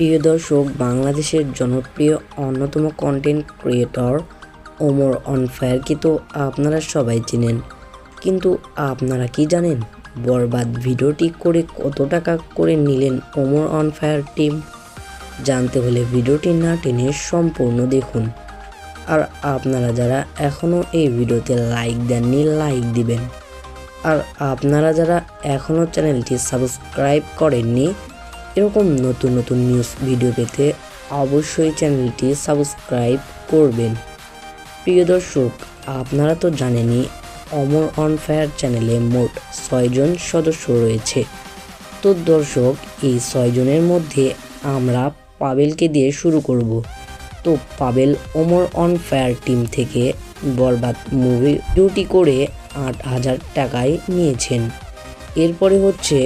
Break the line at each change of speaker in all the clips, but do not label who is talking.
প্রিয় দর্শক, বাংলাদেশের জনপ্রিয় অন্যতম কন্টেন্ট ক্রিয়েটর ওমর অনফায়ারকে তো আপনারা সবাই চেনেন। কিন্তু আপনারা কি জানেন, বরবাদ ভিডিওটি করে কত টাকা করে নিলেন ওমর অনফায়ার টিম? জানতে হলে ভিডিওটি না টেনে সম্পূর্ণ দেখুন। আর আপনারা যারা এখনও এই ভিডিওতে লাইক দেননি লাইক দিবেন। আর আপনারা যারা এখনও চ্যানেলটি সাবস্ক্রাইব করেননি এরকম নতুন নতুন নিউজ ভিডিও পেতে অবশ্যই চ্যানেলটি সাবস্ক্রাইব করবেন। প্রিয় দর্শক, আপনারা তো জানেনই অমর অন ফায়ার চ্যানেলে মোট ছয়জন সদস্য রয়েছে। তো দর্শক, এই ছয়জনের মধ্যে আমরা পাবেলকে দিয়ে শুরু করব। তো Pabel Amar on fire team থেকে বরবাদ মুভি ডিউটি করে আট হাজার টাকায় নিয়েছেন। এরপরে হচ্ছে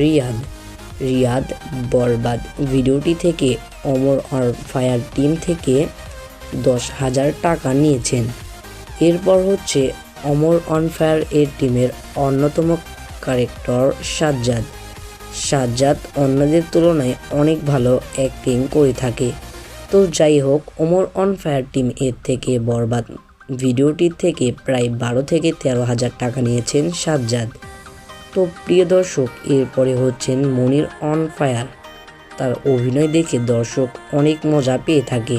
রিয়াদ। রিয়াদ বরবাদ। ভিডিওটি থেকে অমর অন ফায়ার টিম থেকে দশ হাজার টাকা নিয়েছেন। এরপর হচ্ছে অমর অন ফায়ার এর টিমের অন্যতম ক্যারেক্টর সাজ্জাদ। সাজ্জাদ অন্যদের তুলনায় অনেক ভালো অ্যাক্টিং করে থাকে। তো যাই হোক, ওমর অন ফায়ার টিম এর থেকে বরবাদ। ভিডিওটির থেকে প্রায় বারো থেকে তেরো হাজার টাকা নিয়েছেন সাজ্জাদ। তো প্রিয় দর্শক, এরপরে হচ্ছেন মনির অন ফায়ার। তার অভিনয় দেখে দর্শক অনেক মজা পেয়ে থাকে।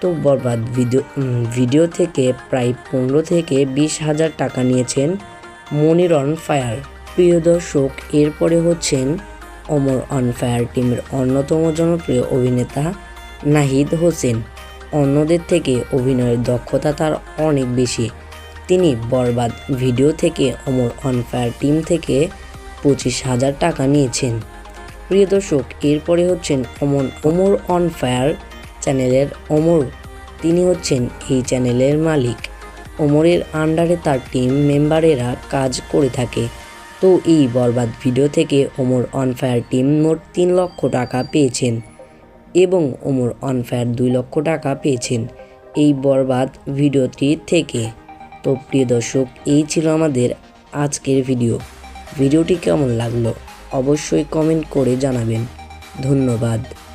তো বরবাদ ভিডিও ভিডিও থেকে প্রায় পনেরো থেকে বিশ হাজার টাকা নিয়েছেন মনির অন ফায়ার। প্রিয় দর্শক, এরপরে হচ্ছেন অমর অন ফায়ার টিমের অন্যতম জনপ্রিয় অভিনেতা নাহিদ হোসেন। অন্যদের থেকে অভিনয়ের দক্ষতা তার অনেক বেশি। তিনি বরবাদ ভিডিও থেকে অমর অন ফায়ার টিম থেকে পঁচিশ হাজার টাকা নিয়েছেন। প্রিয় দর্শক, এরপরে হচ্ছেন অমর অমর অন ফায়ার চ্যানেলের অমর তিনি হচ্ছেন এই চ্যানেলের মালিক। অমরের আন্ডারে তার টিম মেম্বারেরা কাজ করে থাকে। তো এই বরবাদ ভিডিও থেকে ওমর অন ফায়ার টিম মোট তিন লক্ষ টাকা পেয়েছেন এবং ওমর অন ফায়ার দুই লক্ষ টাকা পেয়েছেন এই বরবাদ ভিডিওটি থেকে। তো প্রিয় দর্শক, এই ছিল আমাদের আজকের ভিডিও। ভিডিওটি কেমন লাগল? অবশ্যই কমেন্ট করে জানাবেন। ধন্যবাদ।